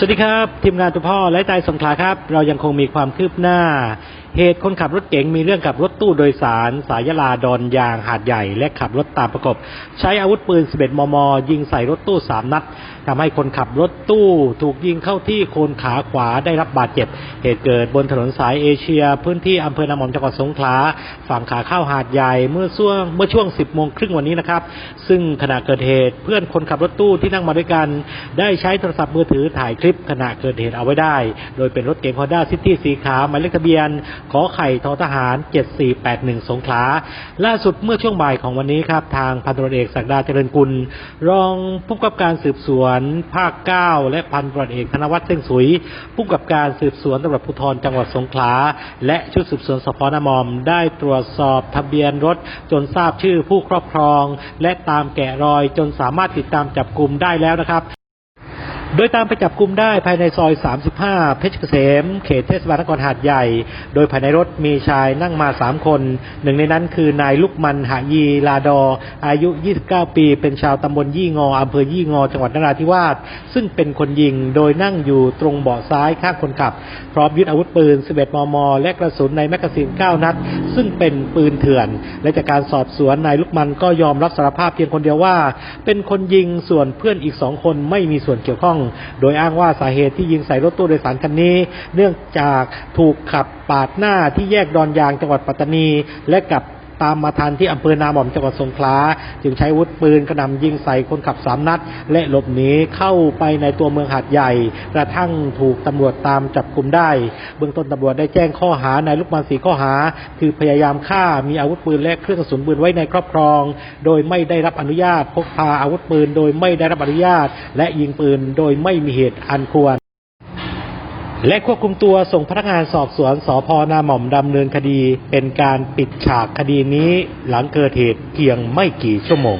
สวัสดีครับ ทีมงานตัวพ่อและใจสงขลาครับ เรายังคงมีความคืบหน้า เหตุคนขับรถเก๋งมีเรื่องกับรถตู้โดยสาร สายยะลาดอนยางหาดใหญ่ และขับรถตามประกบ ใช้อาวุธปืน 11 มม ยิงใส่รถตู้ 3 นัดทำให้คนขับรถตู้ถูกยิงเข้าที่โคนขาขวาได้รับบาดเจ็บ เหตุเกิดบนถนนสายเอเชีย พื้นที่อำเภอนามอมจังหวัดสงขลาฝั่งขาเข้าหาดใหญ่เมื่อช่วงเมื่อช่วง 10 โมงครึ่งวันนี้นะครับ ซึ่งขณะเกิดเหตุเพื่อนคนขับรถตู้ที่นั่งมาด้วยกัน ได้ใช้โทรศัพท์มือถือถ่ายคลิปขณะเกิดเหตุเอาไว้ได้ โดยเป็นรถเก๋ง Honda City สีขาวหมายเลขทะเบียนขอไข่ทอทหาร 7481 สงขลา ล่าสุดเมื่อช่วงบ่ายของวันนี้ครับ ทางพันตรวจเอกศักดาเจริญกุล รองผู้กำกับการสืบสวนภาค 9 และพันตรวจเอกธนวัฒน์เส้งสุย ผู้กำกับการสืบสวนตำรวจภูธรจังหวัดสงขลา และชุดสืบสวนสพนมอม ได้ตรวจสอบทะเบียนรถจนทราบชื่อผู้ครอบครอง และตามแกะรอยจนสามารถติดตามจับกลุ่มได้แล้วนะครับ โดยตามไปจับกลุ่มได้ภายในซอย 35 เพชรเกษม เขตเทศบาลนครหาดใหญ่ โดยภายในรถมีชายนั่งมา 3 คน หนึ่งในนั้นคือนายลุกมันหายีลาดอ อายุ 29 ปี เป็นชาวตำบลยี่งออำเภอยี่งอ จังหวัดนราธิวาส ซึ่งเป็นคนยิง โดยนั่งอยู่ตรงเบาะซ้ายข้างคนขับ พร้อมยึดอาวุธปืน 11 มม และกระสุนในแมกกาซีน 9 นัด ซึ่งเป็นปืนเถื่อน และจากการสอบสวนนายลุกมันก็ยอมรับสารภาพเพียงคนเดียวว่า เป็นคนยิง ส่วนเพื่อนอีกสองคนไม่มีส่วนเกี่ยวข้องโดยอ้างว่าสาเหตุที่ยิงใส่รถตู้โดยสารคันนี้ เนื่องจากถูกขับปาดหน้าที่แยกดอนยางจังหวัดปัตตานี และกับ ตามมาทันที่อำเภอนาหม่อมจังหวัดสงขลาจึงใช้อาวุธปืนกระหน่ำยิงใส่คนขับสามนัด และหลบหนีเข้าไปในตัวเมืองหาดใหญ่ กระทั่งถูกตำรวจตามจับกลุ่มได้ เบื้องต้นตำรวจได้แจ้งข้อหานายลูกมันสีข้อหา คือพยายามฆ่ามีอาวุธปืนและเครื่องกระสุนปืนไว้ในครอบครอง โดยไม่ได้รับอนุญาตพกพาอาวุธปืน โดยไม่ได้รับอนุญาต และยิงปืนโดยไม่มีเหตุอันควร และควบคุมตัวส่งพนักงานสอบสวนสพนาหม่อมดำเนินคดี เป็นการปิดฉากคดีนี้หลังเกิดเหตุเพียงไม่กี่ชั่วโมง